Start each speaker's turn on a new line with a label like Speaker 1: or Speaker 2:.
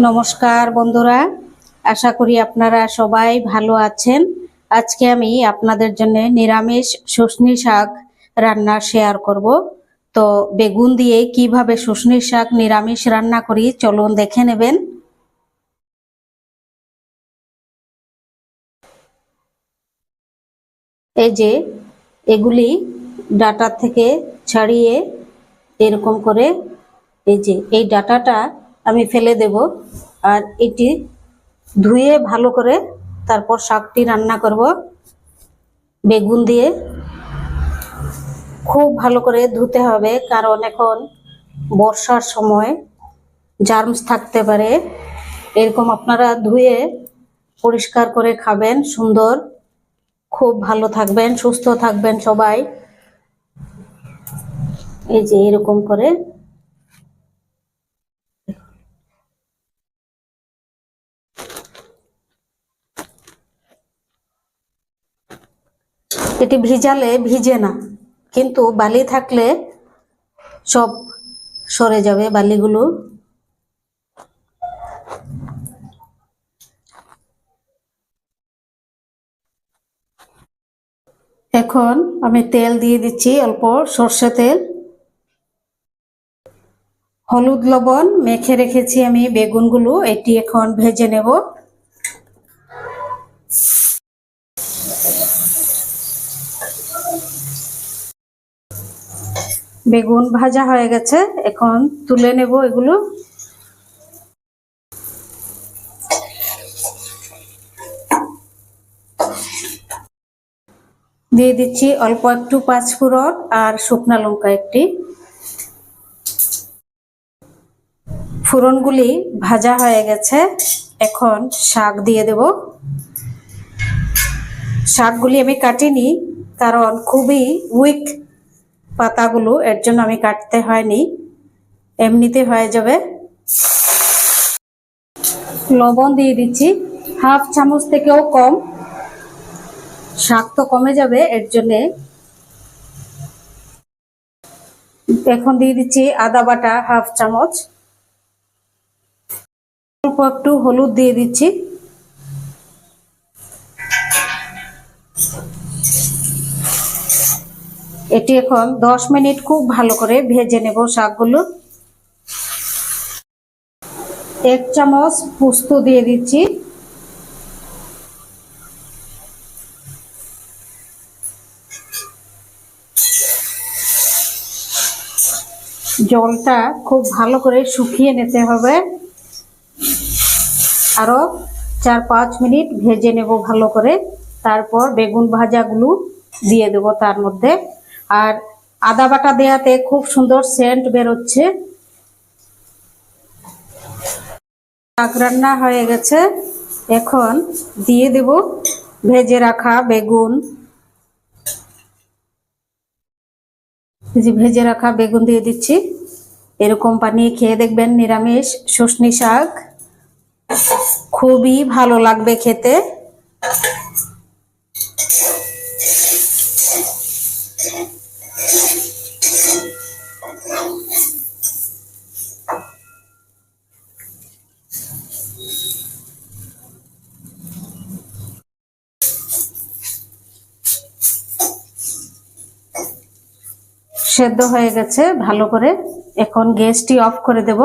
Speaker 1: নমস্কার বন্ধুরা, আশা করি আপনারা সবাই ভালো আছেন। আজকে আমি আপনাদের জন্য নিরামিষ শুশনি শাক রান্না শেয়ার করব। তো বেগুন দিয়ে কীভাবে শুশনি শাক নিরামিষ রান্না করি, চলুন দেখে নেবেন। এই যে এগুলি ডাটা থেকে ছাড়িয়ে এরকম করে, এই যে এই ডাটাটা আমি ফেলে দেব। আর এটি ধুয়ে ভালো করে তারপর শাকটি রান্না করব। বেগুন দিয়ে খুব ভালো করে ধুতে হবে, কারণ এখন বর্ষার সময় জার্মস থাকতে পারে। এরকম আপনারা ধুয়ে পরিষ্কার করে খাবেন, সুন্দর। খুব ভালো থাকবেন, সুস্থ থাকবেন সবাই। এই যে এরকম করে এটি ভিজালে ভিজে না। কিন্তু বালি থাকলে সব সরে যাবে বালিগুলো। এখন আমি তেল দিয়ে দিচ্ছি অল্প সর্ষে তেল। হলুদ লবণ মেখে রেখেছি আমি বেগুনগুলো, এটি এখন ভেজে নেব। বেগুন ভাজা হয়ে গেছে। এখন তুলে নেব এগুলো। দিয়ে দিচ্ছি অল্প একটু পাঁচফোড়ন আর শুকনা লঙ্কা একটি। ফোড়নগুলি ভাজা হয়ে গেছে। এখন শাক দিয়ে দেব। শাকগুলি আমি কাটিনি কারণ খুবই উইক পাতাগুলো, এর জন্য আমি কাটতে হয়নি। এমনিতে হয়ে যাবে। লবণ দিয়ে দিচ্ছি। হাফ চামচ থেকেও কম। শাক তো কমে যাবে, এর জন্যে। এখন দিয়ে দিচ্ছি আদা বাটা হাফ চামচ। অল্প একটু হলুদ দিয়ে দিচ্ছি। এটি এখন দশ মিনিট খুব ভালো করে ভেজে নেব শাকগুলো। এক চামচ পুস্ত দিয়ে দিচ্ছি। জলটা খুব ভালো করে শুকিয়ে নিতে হবে। আরও চার পাঁচ মিনিট ভেজে নেব ভালো করে। তারপর বেগুন ভাজাগুলো দিয়ে দেব তার মধ্যে। আর আদা বাটা দেয়াতে খুব সুন্দর সেন্ট বেরোচ্ছে। শাক রান্না হয়ে গেছে। এখন দিয়ে দেব ভেজে রাখা বেগুন। ভেজে রাখা বেগুন দিয়ে দিচ্ছি। এরকম পানি খেয়ে দেখবেন নিরামিষ শুশনি শাক। খুবই ভালো লাগবে খেতে। সেদ্ধ হয়ে গেছে ভালো করে। এখন গ্যাসটি অফ করে দেব।